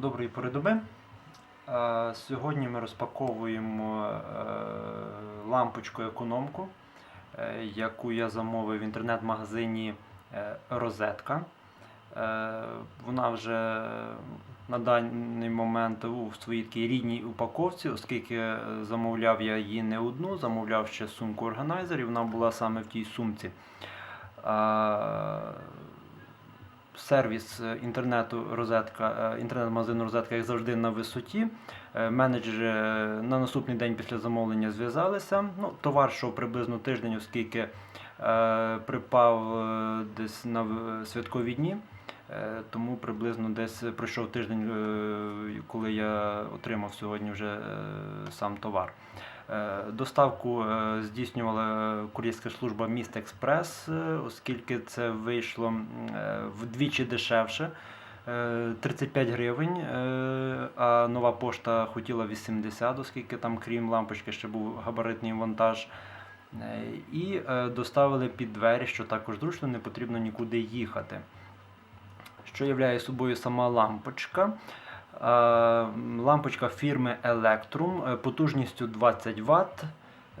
Доброї пори доби. Е, Сьогодні ми розпаковуємо е, лампочку економку, е, яку я замовив в інтернет-магазині е, Розетка. Вона вже на даний момент у своїй такій рідній упаковці, оскільки замовляв я її не одну, замовляв ще сумку органайзер, і вона була саме в тій сумці. Сервіс е, інтернету розетка, е, інтернет-магазину розетка, як завжди, на висоті. Е, Менеджери на наступний день після замовлення зв'язалися. Ну, товар йшов приблизно тиждень, оскільки е, припав десь на святкові дні. Тому приблизно десь пройшов тиждень, коли я отримав сьогодні вже сам товар. Е, Доставку е, здійснювала кур'єрська служба Міст Експрес, е, оскільки це вийшло вдвічі дешевше. е, 35 гривень, а нова пошта хотіла 80, оскільки там, крім лампочки, ще був габаритний вантаж. І доставили під двері, що також зручно, не потрібно нікуди їхати. Що являє собою сама лампочка? Е, Лампочка фірми Electrum е, потужністю 20 Вт.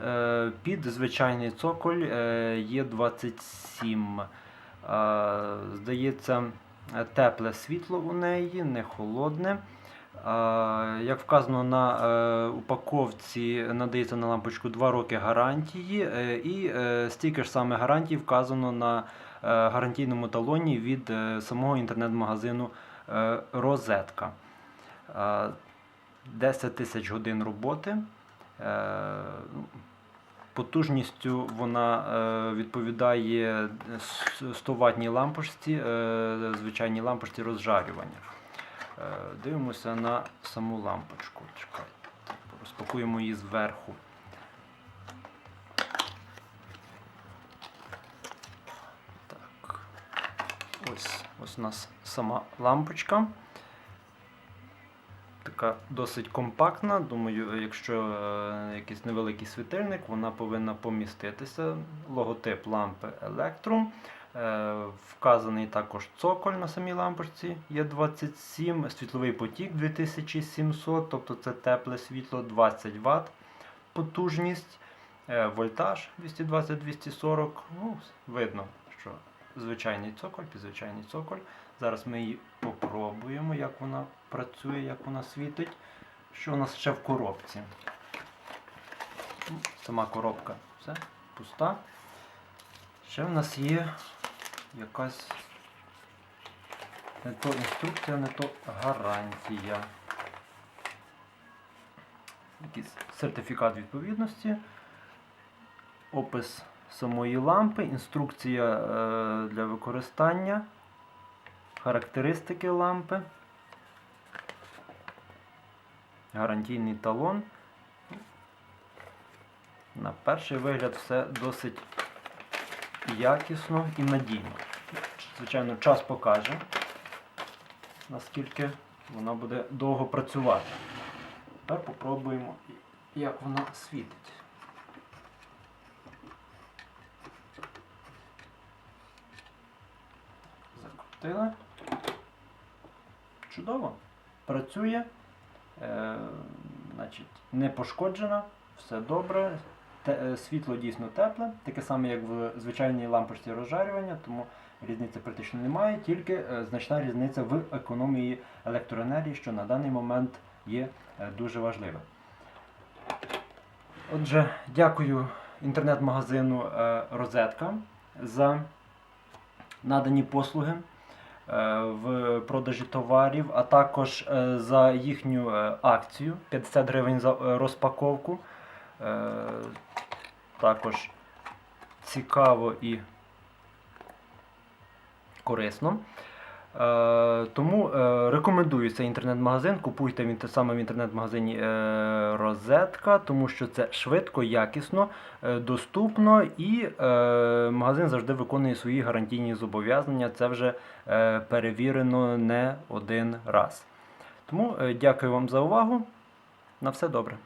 е, Під звичайний цоколь є 27. Е, Здається, тепле світло у неї, не холодне. Як вказано на упаковці, надається на лампочку 2 роки гарантії, і стільки ж саме гарантій вказано на гарантійному талоні від самого інтернет-магазину Розетка. Е, 10 тисяч годин роботи. Е, Потужністю вона е, відповідає 100 ватній лампочці, е, звичайній лампочці розжарювання. Дивимося на саму лампочку. Чекайте, розпакуємо її зверху. Так. Ось, ось у нас сама лампочка. Така досить компактна. Думаю, якщо е, якийсь невеликий світильник, вона повинна поміститися. Логотип лампи Electrum. Е, Вказаний також цоколь на самій лампочці є 27, світловий потік 2700, тобто це тепле світло 20 Вт потужність, е, вольтаж 220-240. Ну, видно, звичайний цоколь, підзвичайний цоколь. Зараз ми її попробуємо, як вона працює, як вона світить. Що у нас ще в коробці? Сама коробка все, пуста. Ще в нас є якась не то інструкція, не то гарантія. Якийсь сертифікат відповідності, опис самої лампи, інструкція е, для використання, характеристики лампи, гарантійний талон. На перший вигляд все досить якісно і надійно. Звичайно, час покаже, наскільки вона буде довго працювати. Тепер попробуємо, як вона світить. Закрутили. Чудово. Працює. Е, значить, не пошкоджена, все добре. Те, е, світло дійсно тепле, таке саме, як в звичайній лампочці розжарювання, тому різниці практично немає, тільки е, значна різниця в економії електроенергії, що на даний момент є е, дуже важливим. Отже, дякую інтернет-магазину е, Розетка за надані послуги в продажі товарів, а також е, за їхню е, акцію 50 гривень за е, розпаковку. Е, Також цікаво і корисно. Е, Тому е, рекомендую цей інтернет-магазин. Купуйте він те саме в інтернет-магазині е, Розетка, тому що це швидко, якісно, доступно і магазин завжди виконує свої гарантійні зобов'язання. Це вже перевірено не один раз. Тому дякую вам за увагу. На все добре.